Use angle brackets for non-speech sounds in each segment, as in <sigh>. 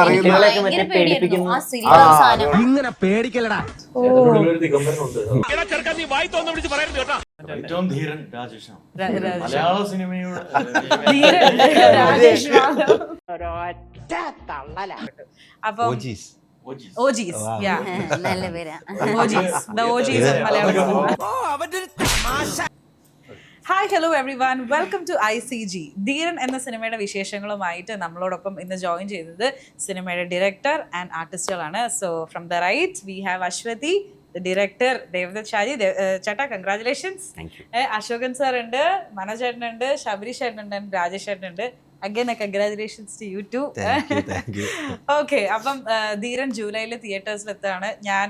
അറിയുന്ന ഇങ്ങനെ പേടിക്കലടാ. ഏറ്റവും ധീരൻ രാജേഷാണ്. മലയാള സിനിമയുടെ <laughs> അപ്പൊ ഓജീസ്. നല്ല പേരാ. OGs. The OGs of Malayalam hi hello everyone welcome to I C G Dheeran എന്ന സിനിമയുടെ വിശേഷങ്ങളുമായിട്ട് നമ്മളോടൊപ്പം ഇന്ന് ജോയിൻ ചെയ്തത് സിനിമയുടെ director and ആർട്ടിസ്റ്റുകളാണ് so from the right we have Ashwathy director Devadath Shaji ചേട്ടാ കൺഗ്രാചുലേഷൻസ് അശോകൻ സാർ ഉണ്ട് മനോജ് ചേട്ടനുണ്ട് ശബരി ചേട്ടനുണ്ട് രാജേഷ് ചേട്ടൻ ഉണ്ട് again congratulations to you too okay അപ്പം ധീരൻ ജൂലൈയിൽ തിയേറ്റേഴ്സിൽ എത്താണ് ഞാൻ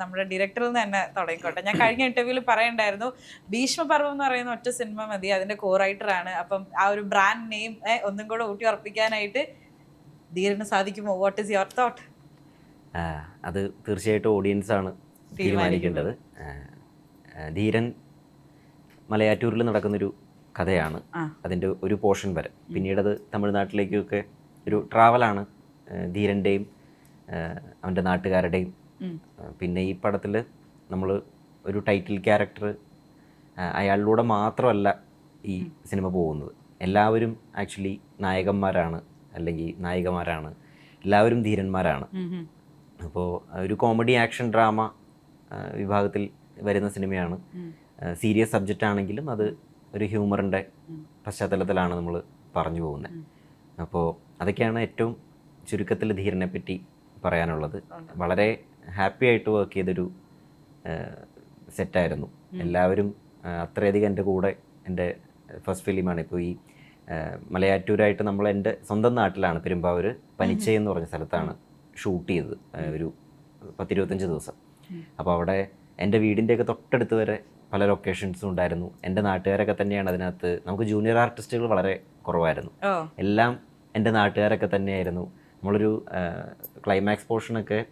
നമ്മുടെ ഡയറക്ടറിൽ നിന്ന് തന്നെ തുടങ്ങിക്കോട്ടെ. ഞാൻ കഴിഞ്ഞ ഇന്റർവ്യൂവിൽ പറയണ്ടായിരുന്നു ഭീഷ്മപർവം എന്ന് പറയുന്ന ഒറ്റ സിനിമ മതി അതിന്റെ കോ റൈറ്റർ ആണ്. അപ്പം ആ ഒരു ബ്രാൻഡ് നെയിം ഒന്നും കൂടെ ഊട്ടി ഉറപ്പിക്കാനായിട്ട് ധീരന് സാധിക്കുമോ? വാട്ട് ഇസ് യുവർ തോട്ട് അത് തീർച്ചയായിട്ടും ഓഡിയൻസ് ആണ് തീരുമാനിക്കേണ്ടത്. ധീരൻ മലയാറ്റൂരിൽ നടക്കുന്നൊരു കഥയാണ്. അതിന്റെ ഒരു പോർഷൻ വരെ. പിന്നീട് അത് തമിഴ്നാട്ടിലേക്കൊക്കെ ഒരു ട്രാവലാണ് ധീരന്റെയും അവന്റെ നാട്ടുകാരുടെയും. പിന്നെ ഈ പടത്തിൽ നമ്മൾ ഒരു ടൈറ്റിൽ ക്യാരക്ടർ അയാളിലൂടെ മാത്രമല്ല ഈ സിനിമ പോകുന്നത്. എല്ലാവരും ആക്ച്വലി നായകന്മാരാണ് അല്ലെങ്കിൽ നായികമാരാണ്. എല്ലാവരും ധീരന്മാരാണ്. അപ്പോൾ ഒരു കോമഡി ആക്ഷൻ ഡ്രാമ വിഭാഗത്തിൽ വരുന്ന സിനിമയാണ്. സീരിയസ് സബ്ജക്റ്റ് ആണെങ്കിലും അത് ഒരു ഹ്യൂമറിന്റെ പശ്ചാത്തലത്തിലാണ് നമ്മൾ പറഞ്ഞു പോകുന്നത്. അപ്പോൾ അതൊക്കെയാണ് ഏറ്റവും ചുരുക്കത്തിൽ ധീരനെ പറ്റി പറയാനുള്ളത് വളരെ ഹാപ്പി ആയിട്ട് വർക്ക് ചെയ്തൊരു സെറ്റായിരുന്നു. എല്ലാവരും അത്രയധികം എന്റെ കൂടെ എന്റെ ഫസ്റ്റ് ഫിലിമാണ്. ഇപ്പോൾ ഈ മലയാറ്റൂരായിട്ട് നമ്മൾ എന്റെ സ്വന്തം നാട്ടിലാണ് പെരുമ്പാവൂർ പനിച്ചേ എന്ന് പറഞ്ഞ സ്ഥലത്താണ് ഷൂട്ട് ചെയ്തത് ഒരു പത്തിരുപത്തഞ്ച് ദിവസം. അപ്പോൾ അവിടെ എന്റെ വീടിന്റെയൊക്കെ തൊട്ടടുത്ത് വരെ പല ലൊക്കേഷൻസും ഉണ്ടായിരുന്നു. എന്റെ നാട്ടുകാരൊക്കെ തന്നെയാണ് അതിനകത്ത്. നമുക്ക് ജൂനിയർ ആർട്ടിസ്റ്റുകൾ വളരെ കുറവായിരുന്നു. എല്ലാം എന്റെ നാട്ടുകാരൊക്കെ തന്നെയായിരുന്നു. നമ്മളൊരു ക്ലൈമാക്സ് പോർഷനൊക്കെ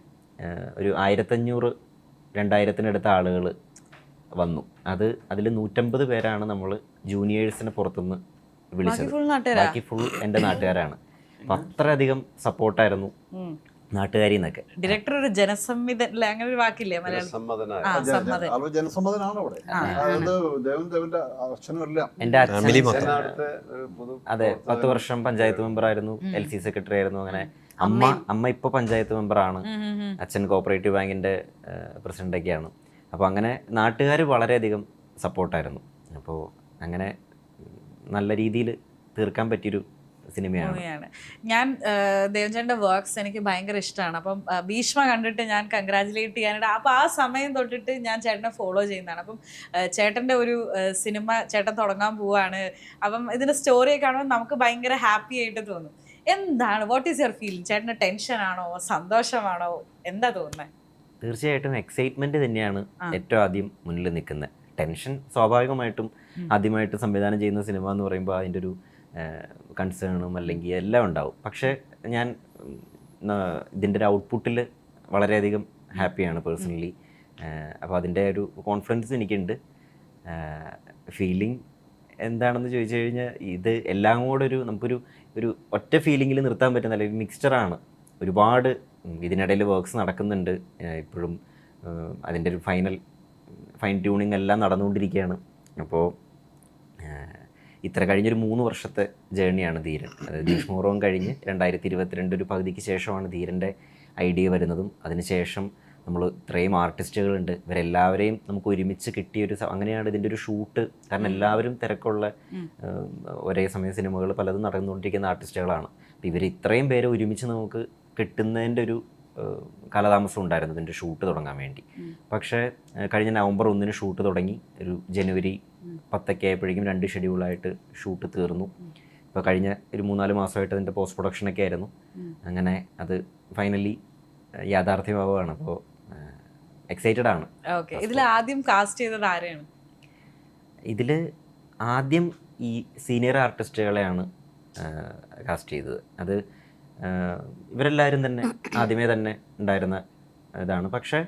ഒരു ആയിരത്തഞ്ഞൂറ് രണ്ടായിരത്തിനടുത്ത ആളുകൾ വന്നു. അത് അതിൽ നൂറ്റമ്പത് പേരാണ് നമ്മൾ ജൂനിയേഴ്സിനെ പുറത്തുനിന്ന് വിളിച്ചത്. ബാക്കി ഫുൾ എന്റെ നാട്ടുകാരാണ്. അപ്പം അത്രയധികം സപ്പോർട്ടായിരുന്നു നാട്ടുകാരിൽ എന്നൊക്കെ ഡയറക്ടർ ഒരു ജനസംവിധ അല്ലെ അങ്ങനെ ഒരു വാക്കില്ലേ മലയാളം അതെ പത്ത് വർഷം പഞ്ചായത്ത് മെമ്പർ ആയിരുന്നു എൽ സി സെക്രട്ടറി ആയിരുന്നു അങ്ങനെ അമ്മ അമ്മ ഇപ്പൊ പഞ്ചായത്ത് മെമ്പർ ആണ് അച്ഛൻ കോപ്പറേറ്റീവ് ബാങ്കിന്റെ ബാങ്കിന്റെ പ്രസിഡന്റൊക്കെയാണ് അപ്പോൾ അങ്ങനെ നാട്ടുകാർ വളരെയധികം സപ്പോർട്ടായിരുന്നു. അപ്പോൾ അങ്ങനെ നല്ല രീതിയിൽ തീർക്കാൻ പറ്റിയൊരു സിനിമയാണ്. ഞാൻ ദേവചന്റെ വർക്ക്സ് എനിക്ക് ഭയങ്കര ഇഷ്ടമാണ് അപ്പം ഭീഷ്മ കണ്ടിട്ട് ഞാൻ കൺഗ്രാചുലേറ്റ് ചെയ്യാനായിട്ട് അപ്പം ആ സമയം തൊട്ടിട്ട് ഞാൻ ചേട്ടനെ ഫോളോ ചെയ്യുന്നതാണ്. അപ്പം ചേട്ടന്റെ ഒരു സിനിമ ചേട്ടൻ തുടങ്ങാൻ പോവാണ്. അപ്പം ഇതിന്റെ സ്റ്റോറിയൊക്കെ കാണുമ്പോൾ നമുക്ക് ഭയങ്കര ഹാപ്പി ആയിട്ട് തോന്നും. എന്താണ്? വാട്ട് ഈസ് യുവർ ഫീലിംഗ് ചേട്ടന് ടെൻഷൻ ആണോ? സന്തോഷമാണോ? എന്താ തോന്നുന്നത് തീർച്ചയായിട്ടും എക്സൈറ്റ്മെന്റ് തന്നെയാണ് ഏറ്റവും ആദ്യം മുന്നിൽ നിൽക്കുന്നത്. ടെൻഷൻ സ്വാഭാവികമായിട്ടും ആദ്യമായിട്ട് സംവിധാനം ചെയ്യുന്ന സിനിമ എന്ന് പറയുമ്പോൾ അതിന്റെ ഒരു കൺസേണും അല്ലെങ്കിൽ എല്ലാം ഉണ്ടാവും. പക്ഷേ ഞാൻ ഇതിന്റെ ഒരു ഔട്ട്പുട്ടിൽ വളരെയധികം ഹാപ്പിയാണ് പേഴ്സണലി അപ്പോൾ അതിന്റെ ഒരു കോൺഫിഡൻസ് എനിക്കുണ്ട്. ഫീലിംഗ് എന്താണെന്ന് ചോദിച്ചു കഴിഞ്ഞാൽ ഇത് എല്ലാം കൂടെ ഒരു നമുക്കൊരു ഒരു ഒറ്റ ഫീലിങ്ങിൽ നിർത്താൻ പറ്റുന്ന അല്ലെങ്കിൽ മിക്സ്ചറാണ് ഒരുപാട് ഇതിനിടയിൽ വർക്ക്സ് നടക്കുന്നുണ്ട്. ഇപ്പോഴും അതിന്റെ ഒരു ഫൈനൽ ഫൈൻ ട്യൂണിങ് എല്ലാം നടന്നുകൊണ്ടിരിക്കുകയാണ്. അപ്പോൾ ഇത്ര കഴിഞ്ഞൊരു മൂന്ന് വർഷത്തെ ജേണിയാണ് ധീരൻ. അതായത് ഭീഷ്മപൂർവം കഴിഞ്ഞ് രണ്ടായിരത്തി ഇരുപത്തിരണ്ട് ഒരു പകുതിക്ക് ശേഷമാണ് ധീരന്റെ ഐഡിയ വരുന്നതും. അതിനുശേഷം നമ്മൾ ഇത്രയും ആർട്ടിസ്റ്റുകളുണ്ട് ഇവരെല്ലാവരെയും നമുക്ക് ഒരുമിച്ച് കിട്ടിയ ഒരു അങ്ങനെയാണ് ഇതിന്റെ ഒരു ഷൂട്ട് കാരണം എല്ലാവരും തിരക്കുള്ള ഒരേ സമയം സിനിമകൾ പലതും നടന്നുകൊണ്ടിരിക്കുന്ന ആർട്ടിസ്റ്റുകളാണ് അപ്പോൾ ഇവർ ഇത്രയും പേരെ ഒരുമിച്ച് നമുക്ക് കിട്ടുന്നതിന്റെ ഒരു കാലതാമസം ഉണ്ടായിരുന്നു ഇതിന്റെ ഷൂട്ട് തുടങ്ങാൻ വേണ്ടി. പക്ഷേ കഴിഞ്ഞ നവംബർ ഒന്നിന് ഷൂട്ട് തുടങ്ങി. ഒരു ജനുവരി പത്തൊക്കെ ആയപ്പോഴേക്കും രണ്ട് ഷെഡ്യൂളായിട്ട് ഷൂട്ട് തീർന്നു. ഇപ്പോൾ കഴിഞ്ഞ ഒരു മൂന്നാൽ മാസമായിട്ട് അതിന്റെ പോസ്റ്റ് പ്രൊഡക്ഷനൊക്കെ ആയിരുന്നു. അങ്ങനെ അത് ഫൈനലി യാഥാർത്ഥ്യമാവുകയാണ്. അപ്പോൾ എക്സൈറ്റഡ് ആണ്. ഇതിൽ ആദ്യം കാസ്റ്റ് ചെയ്തത് ആരെയാണ്? ഇതിൽ ആദ്യം ഈ സീനിയർ ആർട്ടിസ്റ്റുകളെയാണ് കാസ്റ്റ് ചെയ്തത്. അത് ഇവരെല്ലാവരും തന്നെ ആദ്യമേ തന്നെ ഉണ്ടായിരുന്ന ഇതാണ്. പക്ഷേ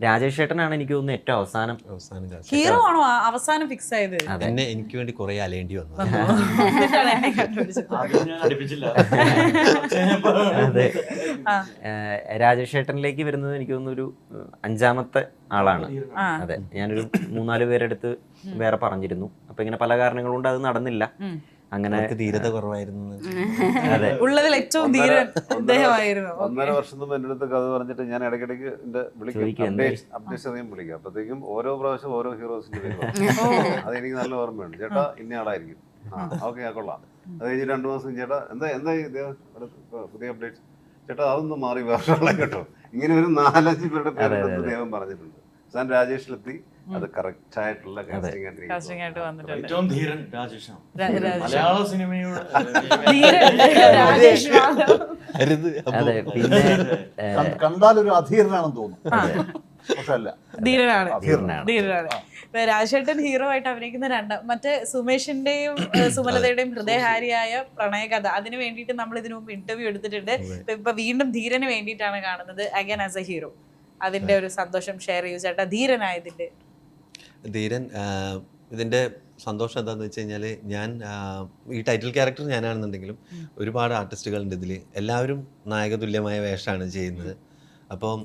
രാജേഷ് ചേട്ടനാണ് എനിക്ക് തോന്നുന്നു ഏറ്റവും അവസാനം. അവസാനം ഹീറോ ആണോ ആ അവസാനം ഫിക്സ് ആയത്? എന്നെ എനിക്ക് വേണ്ടി കുറെ അലയേണ്ടി വന്നു. <laughs> എന്നിട്ടാണ് എന്നെ കണ്ടുപിടിച്ചത്. ആദ്യം ഞാൻ അടുപ്പിച്ചില്ല. അതെ. ആ. ഏഹ് രാജേഷ് ചേട്ടനിലേക്ക് വരുന്നത് എനിക്ക് തോന്നുന്നു ഒരു ഏഹ്, അഞ്ചാമത്തെ ആളാണ്. ആ. അതെ. ഞാനൊരു മൂന്നാൽ പേരെടുത്ത് വേറെ പറഞ്ഞിരുന്നു. അപ്പൊ ഇങ്ങനെ പല കാരണങ്ങൾ കൊണ്ട് അത് നടന്നില്ല. ഉം. അങ്ങനെ ധീരത കുറവായിരുന്നു <laughs> അതെ. ഉള്ളതിൽ ഏറ്റവും ധീരൻ അദ്ദേഹമായിരുന്നു. ഒന്നര വർഷം മുമ്പ് എന്റെ അടുത്ത് കഥ പറഞ്ഞിട്ട് ഞാൻ ഇടയ്ക്കിടയ്ക്ക് എന്റെ വിളിക്കാം വിളിക്കും എന്തായി? അപ്ഡേറ്റ് അപ്ഡേഷൻ അറിയാൻ വിളിക്കും. അപ്പോഴത്തേക്കും ഓരോ പ്രാവശ്യം ഓരോ ഹീറോസിന്റെ പേര് <laughs> അത് എനിക്ക് നല്ല ഓർമ്മയുണ്ട്. ചേട്ടാ ഇന്ന ആളായിരിക്കും. ആ ഓക്കെ ആ കൊള്ളാം. അത് കഴിഞ്ഞ് രണ്ടു മാസം ചേട്ടാ എന്താ എന്താ ഇത് പുതിയ അപ്ഡേറ്റ് ചേട്ടാ അതൊന്നും മാറി വേറെ കേട്ടോ. ഇങ്ങനെ ഒരു നാലഞ്ച് പേരുടെ പേരെടുത്ത് ദൈവം പറഞ്ഞിട്ടുണ്ട്. സാൻ രാജേഷിലെത്തി. അത് കറക്റ്റ് ആയിട്ടുള്ള കാസ്റ്റിംഗ് ആയിട്ട് കാസ്റ്റിംഗ് ആയിട്ട് വന്നിട്ടുണ്ട്. ഏറ്റവും ധീരൻ രാജേഷാണ് മലയാള സിനിമയുടെ <laughs> അതെ പിന്നെ കണ്ടാൽ കണ്ടാലൊരു അധീരനാണെന്ന് തോന്നുന്നു. ധീരനാണ്. ധീരനാണ്. രാജേട്ടൻ ഹീറോ ആയിട്ട് അഭിനയിക്കുന്ന രണ്ടാം മറ്റേ സുമേഷിന്റെയും സുമലതയുടെയും ഹൃദയഹാരിയായ പ്രണയകഥ. അതിന് വേണ്ടിയിട്ട് നമ്മൾ ഇതിനു മുമ്പ് ഇന്റർവ്യൂ എടുത്തിട്ടുണ്ട്. ഇപ്പൊ- ഇപ്പൊ വീണ്ടും ധീരന് വേണ്ടിയിട്ടാണ് കാണുന്നത് അഗൈൻ ആസ് എ ഹീറോ അതിന്റെ ഒരു സന്തോഷം ഷെയർ ചെയ്യൂ. ചേട്ടാ ധീരനായതിന്റെ ധീരൻ ഇതിന്റെ സന്തോഷം എന്താണെന്ന് വെച്ച് കഴിഞ്ഞാൽ ഞാൻ ഈ ടൈറ്റിൽ ക്യാരക്ടർ ഞാനാണെന്നുണ്ടെങ്കിലും ഒരുപാട് ആർട്ടിസ്റ്റുകളുണ്ട് ഇതിൽ എല്ലാവരും നായകതുല്യമായ വേഷമാണ് ചെയ്യുന്നത്. അപ്പം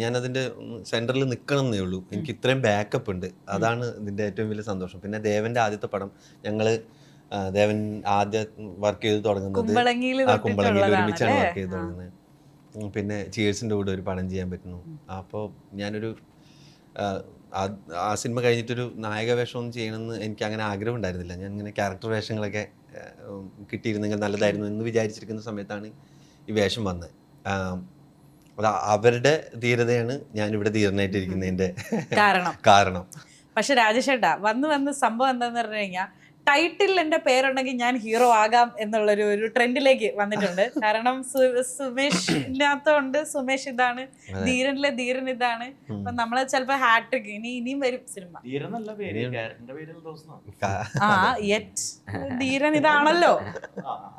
ഞാനതിന്റെ സെന്ററിൽ നിൽക്കണം എന്നേ ഉള്ളൂ. എനിക്ക് ഇത്രയും ബാക്കപ്പ് ഉണ്ട്. അതാണ് ഇതിന്റെ ഏറ്റവും വലിയ സന്തോഷം. പിന്നെ ദേവന്റെ ആദ്യത്തെ പടം ഞങ്ങൾ ദേവൻ ആദ്യം വർക്ക് ചെയ്ത് തുടങ്ങുന്നത് ആ കുമ്പളങ്ങിയിൽ ഒരുമിച്ചാണ് വർക്ക് ചെയ്ത് തുടങ്ങുന്നത്. പിന്നെ ചീഴ്സിന്റെ കൂടെ ഒരു പടം ചെയ്യാൻ പറ്റുന്നു. അപ്പോൾ ഞാനൊരു ആ, സിനിമ കഴിഞ്ഞിട്ടൊരു നായക വേഷമൊന്നും ചെയ്യണമെന്ന് എനിക്ക് അങ്ങനെ ആഗ്രഹം ഉണ്ടായിരുന്നില്ല ഞാൻ ഇങ്ങനെ ക്യാരക്ടർ വേഷങ്ങളൊക്കെ കിട്ടിയിരുന്നെങ്കിൽ നല്ലതായിരുന്നു എന്ന് വിചാരിച്ചിരിക്കുന്ന സമയത്താണ് ഈ വേഷം വന്നത്. അത് അവരുടെ ധീരതയാണ് ഞാനിവിടെ ധീരനായിട്ടിരിക്കുന്നതിന്റെ കാരണം. കാരണം. പക്ഷെ രാജശേട്ടാ വന്ന് വന്ന് സംഭവം എന്താന്ന് പറഞ്ഞു കഴിഞ്ഞാൽ ടൈറ്റിൽ എന്റെ പേരുണ്ടെങ്കിൽ ഞാൻ ഹീറോ ആകാം എന്നുള്ളൊരു ഒരു ട്രെൻഡിലേക്ക് വന്നിട്ടുണ്ട്. <laughs> കാരണം സു- സുമേഷ് ഇതാണ് ധീരനിലെ ധീരൻ ഇതാണ്. അപ്പൊ നമ്മൾ ചിലപ്പോ ഹാട്രിക് ഇനി ഇനിയും വരും സിനിമ. ആ യെറ്റ് ധീരൻ ഇതാണല്ലോ.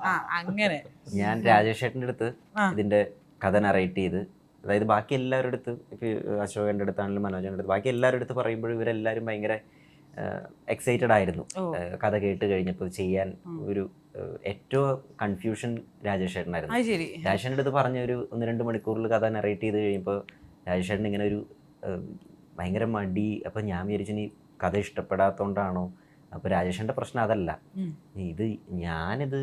ആ അങ്ങനെ. ഞാൻ രാജേഷേട്ടന്റെ അടുത്ത് ഇതിന്റെ കഥ നറേറ്റ് ചെയ്ത് അതായത് ബാക്കി എല്ലാവരുടെ അടുത്ത് ഇപ്പൊ അശോകന്റെ അടുത്താണെങ്കിലും മനോജന്റെ അടുത്ത് ബാക്കി എല്ലാവരുടെ അടുത്ത് പറയുമ്പോഴും ഇവരെല്ലാവരും ഭയങ്കര എക്സൈറ്റഡ് ആയിരുന്നു. കഥ കേട്ട് കഴിഞ്ഞപ്പോൾ ചെയ്യാൻ ഒരു ഏറ്റവും കൺഫ്യൂഷൻ രാജേഷ് ഏട്ടനായിരുന്നു രാജേഷന്റെ അടുത്ത് പറഞ്ഞ ഒരു ഒന്ന് രണ്ട് മണിക്കൂറിൽ കഥ നറേറ്റ് ചെയ്ത് കഴിയുമ്പോൾ രാജേഷേട്ടൻ ഇങ്ങനെ ഒരു ഭയങ്കര മടി. അപ്പം ഞാൻ വിചാരിച്ചു നീ കഥ ഇഷ്ടപ്പെടാത്തോണ്ടാണോ? അപ്പോൾ രാജേഷേട്ടന്റെ പ്രശ്നം അതല്ല. ഇത് ഞാനിത്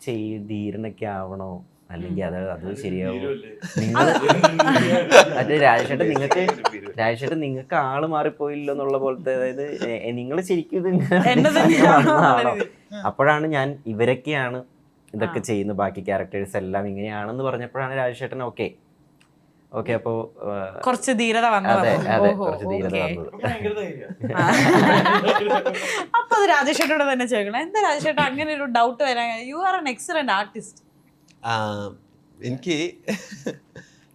ചെയ്ത് ധീരനൊക്കെ ആവണോ? അല്ലെങ്കിൽ അത് അത് ശരിയാവും. നിങ്ങൾ മറ്റേ രാജേഷേട്ടൻ നിങ്ങൾക്ക് രാജേഷേട്ടൻ നിങ്ങൾക്ക് ആൾ മാറിപ്പോയില്ലോ എന്നുള്ള പോലത്തെ അതായത് നിങ്ങൾ ശരിക്കും ഇത്. അപ്പോഴാണ് ഞാൻ ഇവരൊക്കെയാണ് ഇതൊക്കെ ചെയ്യുന്ന ബാക്കി ക്യാരക്ടേഴ്സ് എല്ലാം ഇങ്ങനെയാണെന്ന് പറഞ്ഞപ്പോഴാണ് രാജേഷേട്ടൻ ഓക്കെ. ഓക്കെ അപ്പോ കുറച്ച് ധീരത വന്നു അതെ അതെ കുറച്ച് ധീരത അപ്പൊ അത് രാജേഷേട്ടോട് തന്നെ ചോദിക്കണം. എന്താ രാജേഷേട്ടൻ അങ്ങനെ ഒരു ഡൗട്ട് വരാൻ you are an excellent artist എനിക്ക്